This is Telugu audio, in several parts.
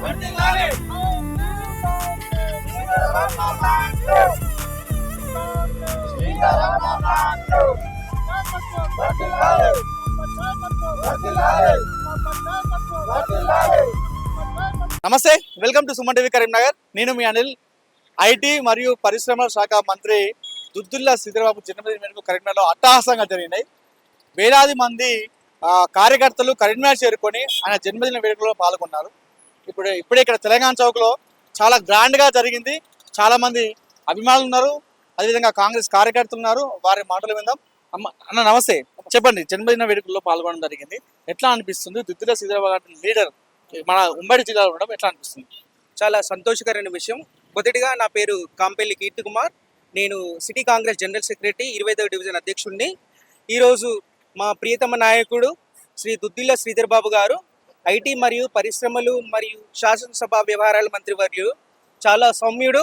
నమస్తే welcome to Suman TV Karimnagar. నేను మీ అనిల్. ఐటీ మరియు పరిశ్రమల శాఖ మంత్రి దుద్దుల్లా సిద్ధిరబాబు జన్మదిన మేరకు కరీంనగర్లో అట్టహాసంగా జరిగినాయి. వేలాది మంది కార్యకర్తలు కరీంనగర్ చేరుకొని ఆయన జన్మదిన వేడుకలో పాల్గొన్నారు. ఇప్పుడు ఇప్పుడే ఇక్కడ తెలంగాణ చౌక్లో చాలా గ్రాండ్గా జరిగింది. చాలామంది అభిమానులు ఉన్నారు. అదేవిధంగా కాంగ్రెస్ కార్యకర్తలు ఉన్నారు. వారి మాటలు విందాం. అమ్మ అన్న నమస్తే. చెప్పండి జన్మదిన వేడుకల్లో పాల్గొనడం జరిగింది. ఎట్లా అనిపిస్తుంది? దుద్దిల శ్రీధరబాబు లీడర్ మన ఉమ్మడి జిల్లాలో ఉండడం ఎట్లా అనిపిస్తుంది? చాలా సంతోషకరమైన విషయం. మొదటిగా నా పేరు కాంపెల్లి కీర్తి కుమార్. నేను సిటీ కాంగ్రెస్ జనరల్ సెక్రటరీ ఇరవై డివిజన్ అధ్యక్షుడిని ఈరోజు మా ప్రియతమ నాయకుడు శ్రీ దుద్దిల్ల శ్రీధర్ బాబు గారు ఐటీ మరియు పరిశ్రమలు మరియు శాసనసభ వ్యవహారాల మంత్రి మంత్రివర్యులు చాలా సౌమ్యుడు.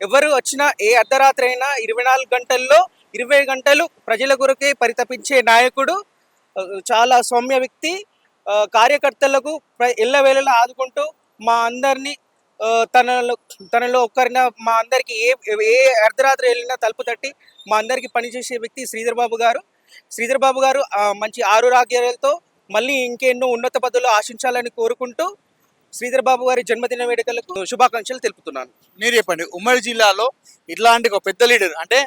ఎవరు వచ్చినా ఏ అర్ధరాత్రి అయినా ఇరవై నాలుగు గంటల్లో ఇరవై గంటలు ప్రజల కొరకే పరితపించే నాయకుడు చాలా సౌమ్య వ్యక్తి. కార్యకర్తలకు ఎల్లవేళలా ఆదుకుంటూ మా అందరినీ తనలో తనలో ఒక్కరిన మా అందరికి ఏ ఏ అర్ధరాత్రి వెళ్ళినా తలుపు తట్టి మా అందరికీ పనిచేసే వ్యక్తి శ్రీధర్ బాబు గారు. శ్రీధర్ బాబు గారు మంచి మంచి ఆరోగ్యాలతో మళ్ళీ ఇంకెన్నో ఉన్నత పదవులు ఆశించాలని కోరుకుంటూ శ్రీధర్ బాబు గారి జన్మదిన వేడుకలకు శుభాకాంక్షలు తెలుపుతున్నాను. మీరు చెప్పండి ఉమ్మడి జిల్లాలో ఇట్లాంటి ఒక పెద్ద లీడర్ అంటే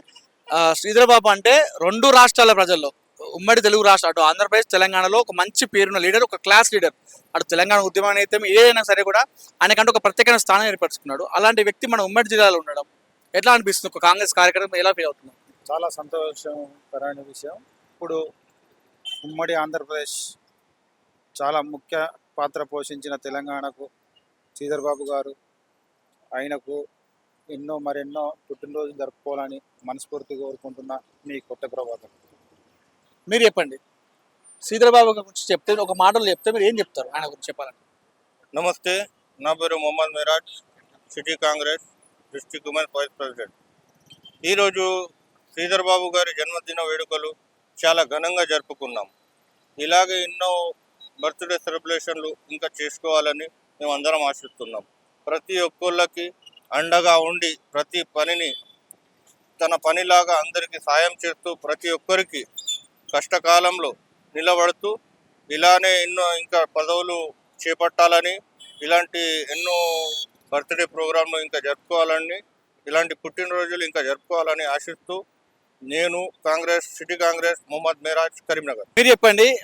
ఆ, శ్రీధర్ బాబు అంటే రెండు రాష్ట్రాల ప్రజల్లో ఉమ్మడి తెలుగు రాష్ట్ర అటు ఆంధ్రప్రదేశ్ తెలంగాణలో ఒక మంచి పేరున్న లీడర్ ఒక క్లాస్ లీడర్. అటు తెలంగాణ ఉద్యమం అయితే ఏదైనా సరే కూడా ఆయనకంటే ఒక ప్రత్యేకమైన స్థానం ఏర్పరచుకున్నాడు. అలాంటి వ్యక్తి మన ఉమ్మడి జిల్లాలో ఉండడం ఎట్లా అనిపిస్తుంది? ఒక కాంగ్రెస్ కార్యకర్త ఎలా ఫీల్ అవుతుంది? చాలా సంతోషకరమైన విషయం. ఇప్పుడు ఉమ్మడి ఆంధ్రప్రదేశ్ చాలా ముఖ్య పాత్ర పోషించిన తెలంగాణకు శ్రీధర్బాబు గారు ఆయనకు ఎన్నో మరెన్నో పుట్టినరోజు జరుపుకోవాలని మనస్ఫూర్తిగా కోరుకుంటున్నా మీ కొత్త ప్రభాతం. మీరు చెప్పండి. శ్రీధర్బాబు గురించి చెప్తే ఒక మాటలు చెప్తే మీరు ఏం చెప్తారు? ఆయన గురించి చెప్పాలంటే. నమస్తే. నా పేరు Mohammed Miraj city Congress district women vice president. ఈరోజు శ్రీధర్బాబు గారి జన్మదిన వేడుకలు చాలా ఘనంగా జరుపుకున్నాం. ఇలాగే ఎన్నో బర్త్డే సెలబ్రేషన్లు ఇంకా చేసుకోవాలని మేము అందరం ఆశిస్తున్నాం. ప్రతి ఒక్కళ్ళకి అండగా ఉండి ప్రతి పనిని తన పనిలాగా అందరికీ సాయం చేస్తూ ప్రతి ఒక్కరికి కష్టకాలంలో నిలబడుతూ ఇలానే ఎన్నో ఇంకా పదవులు చేపట్టాలని ఇలాంటి ఎన్నో బర్త్డే ప్రోగ్రాంలు ఇంకా జరుపుకోవాలని ఇలాంటి పుట్టినరోజులు ఇంకా జరుపుకోవాలని ఆశిస్తూ నేను కాంగ్రెస్ సిటీ కాంగ్రెస్ మొహమ్మద్ మేరాజ్ కరీంనగర్. మీరు చెప్పండి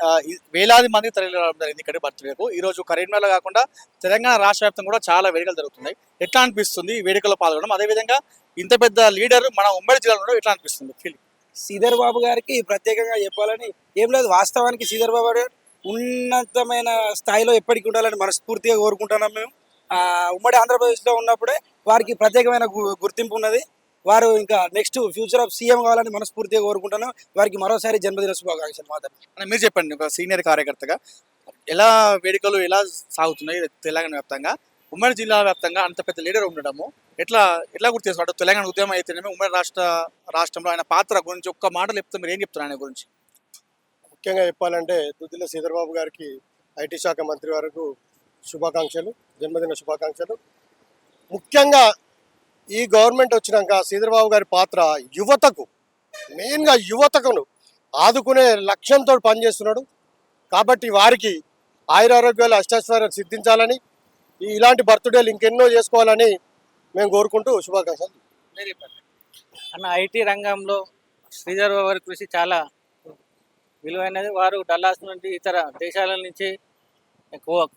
వేలాది మంది తరలి రావడం జరిగింది ఇక్కడ బర్త్డేకు ఈ రోజు కరీంనగర్ కాకుండా తెలంగాణ రాష్ట్ర వ్యాప్తంగా కూడా చాలా వేడుకలు జరుగుతున్నాయి. ఎట్లా అనిపిస్తుంది ఈ వేడుకలో పాల్గొనడం? అదేవిధంగా ఇంత పెద్ద లీడర్ మన ఉమ్మడి జిల్లాలో ఎట్లా అనిపిస్తుంది? ఫీల్. శ్రీధర్ బాబు గారికి ప్రత్యేకంగా చెప్పాలని ఏం లేదు వాస్తవానికి శ్రీధర్ బాబు గారు ఉన్నతమైన స్థాయిలో ఎప్పటికీ ఉండాలని మనస్ఫూర్తిగా కోరుకుంటున్నాం మేము. ఆ, ఉమ్మడి ఆంధ్రప్రదేశ్లో ఉన్నప్పుడే వారికి ప్రత్యేకమైన గు- గుర్తింపు ఉన్నది. వారు ఇంకా నెక్స్ట్ ఫ్యూచర్ ఆఫ్ సీఎం కావాలని మనస్ఫూర్తిగా కోరుకుంటున్నాం. వారికి మరోసారి జన్మదిన శుభాకాంక్షలు మాత్రం. అని మీరు చెప్పండి ఒక సీనియర్ కార్యకర్తగా ఎలా వేడుకలు ఎలా సాగుతున్నాయి? తెలంగాణ వ్యాప్తంగా ఉమ్మడి జిల్లా వ్యాప్తంగా అంత పెద్ద లీడర్ ఉండడము ఎట్లా ఎట్లా గుర్తు చేస్తాడు తెలంగాణ ఉద్యమం అయితేనేమి ఉమ్మడి రాష్ట్ర రాష్ట్రంలో ఆయన పాత్ర గురించి ఒక్క మాటలు చెప్తే మీరు ఏం చెప్తారు ఆయన గురించి? ముఖ్యంగా చెప్పాలంటే దుద్దిల శ్రీధర్బాబు గారికి ఐటీ శాఖ మంత్రి వరకు శుభాకాంక్షలు జన్మదిన శుభాకాంక్షలు. ముఖ్యంగా ఈ గవర్నమెంట్ వచ్చినాక శ్రీధర్బాబు గారి పాత్ర యువతకు మెయిన్గా యువతకును ఆదుకునే లక్ష్యంతో పనిచేస్తున్నాడు. కాబట్టి వారికి ఆయురారోగ్యాలు అష్టాశ్వర్యం సిద్ధించాలని ఈ- ఇలాంటి బర్త్డేలు ఇంకెన్నో చేసుకోవాలని మేము కోరుకుంటూ శుభాకాంక్షలు. అన్న ఐటీ రంగంలో శ్రీధర్ గారి కృషి చాలా విలువైనది. వారు డల్లాస్ నుండి ఇతర దేశాల నుంచి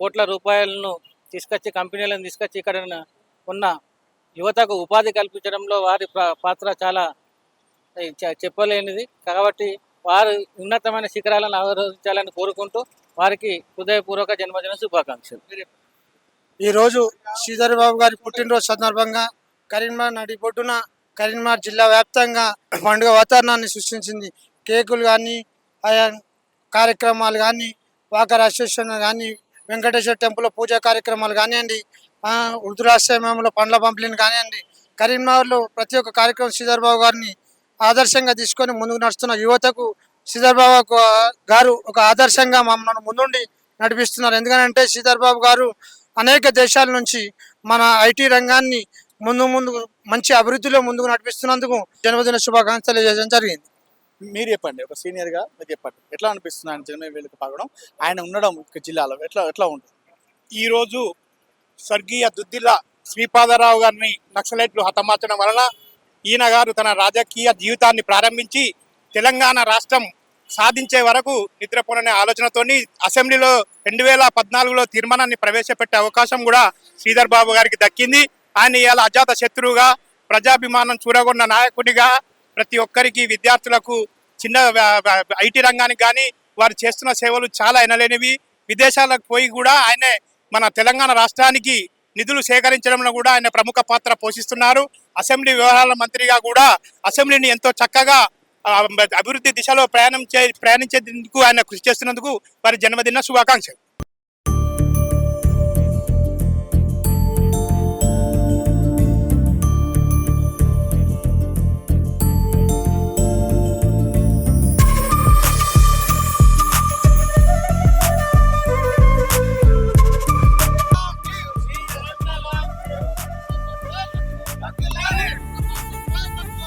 కోట్ల రూపాయలను తీసుకొచ్చి కంపెనీలను తీసుకొచ్చి ఇక్కడ ఉన్న యువతకు ఉపాధి కల్పించడంలో వారి పాత్ర చాలా చెప్పలేనిది. కాబట్టి వారు ఉన్నతమైన శిఖరాలను ఆరోధించాలని కోరుకుంటూ వారికి హృదయపూర్వక జన్మదిన శుభాకాంక్షలు. ఈరోజు శ్రీధర్ బాబు గారి పుట్టినరోజు సందర్భంగా కరీంనగర్ నడిబొడ్డున కరీంనగర్ జిల్లా వ్యాప్తంగా పండుగ వాతావరణాన్ని సృష్టించింది. కేకులు కానీ ఆయా కార్యక్రమాలు కానీ వాకర్ అసోసియేషన్ కానీ వెంకటేశ్వర టెంపుల్ పూజా కార్యక్రమాలు కానివ్వండి ఆ, వృద్ధురాశ్రమంలో పండ్ల పంపిణీని కానివ్వండి కరీంనగర్లో ప్రతి ఒక్క కార్యక్రమం శ్రీధర్ బాబు గారిని ఆదర్శంగా తీసుకొని ముందుకు నడుస్తున్న యువతకు శ్రీధర్ బాబు గా- గారు ఒక ఆదర్శంగా మమ్మల్ని ముందుండి నడిపిస్తున్నారు. ఎందుకంటే శ్రీధర్ బాబు గారు అనేక దేశాల నుంచి మన ఐటీ రంగాన్ని ముందు ముందు మంచి అభివృద్ధిలో ముందుకు నడిపిస్తున్నందుకు జన్మదిన శుభాకాంక్షలు తెలియజేయడం జరిగింది. మీరు చెప్పండి ఒక senior గా మీరు చెప్పండి. ఎట్లా అనిపిస్తుంది ఆయన జన్మ వేడుక పాల్గొనడం? ఆయన ఉండడం ఒక జిల్లాలో ఎట్లా ఎట్లా ఉంటుంది? ఈరోజు స్వర్గీయ దుద్దిల్ల శ్రీపాదరావు గారిని నక్సలైట్లు హతమార్చడం వలన ఈయన గారు తన రాజకీయ జీవితాన్ని ప్రారంభించి తెలంగాణ రాష్ట్రం సాధించే వరకు నిద్రపోననే ఆలోచనతోని అసెంబ్లీలో రెండు వేల పద్నాలుగులో తీర్మానాన్ని ప్రవేశపెట్టే అవకాశం కూడా శ్రీధర్ బాబు గారికి దక్కింది. ఆయన ఇవాళ అజాత శత్రువుగా ప్రజాభిమానం చూరగొన్న నాయకుడిగా ప్రతి ఒక్కరికి విద్యార్థులకు చిన్న ఐటీ రంగానికి కానీ వారు చేస్తున్న సేవలు చాలా ఎనలేనివి. విదేశాలకు పోయి కూడా ఆయనే మన తెలంగాణ రాష్ట్రానికి నిధులు సేకరించడంలో కూడా ఆయన ప్రముఖ పాత్ర పోషిస్తున్నారు. అసెంబ్లీ వ్యవహారాల మంత్రిగా కూడా అసెంబ్లీని ఎంతో చక్కగా అభివృద్ధి దిశలో ప్రయాణం చే ప్రయాణించేందుకు ఆయన కృషి చేస్తున్నందుకు వారి జన్మదిన శుభాకాంక్షలు.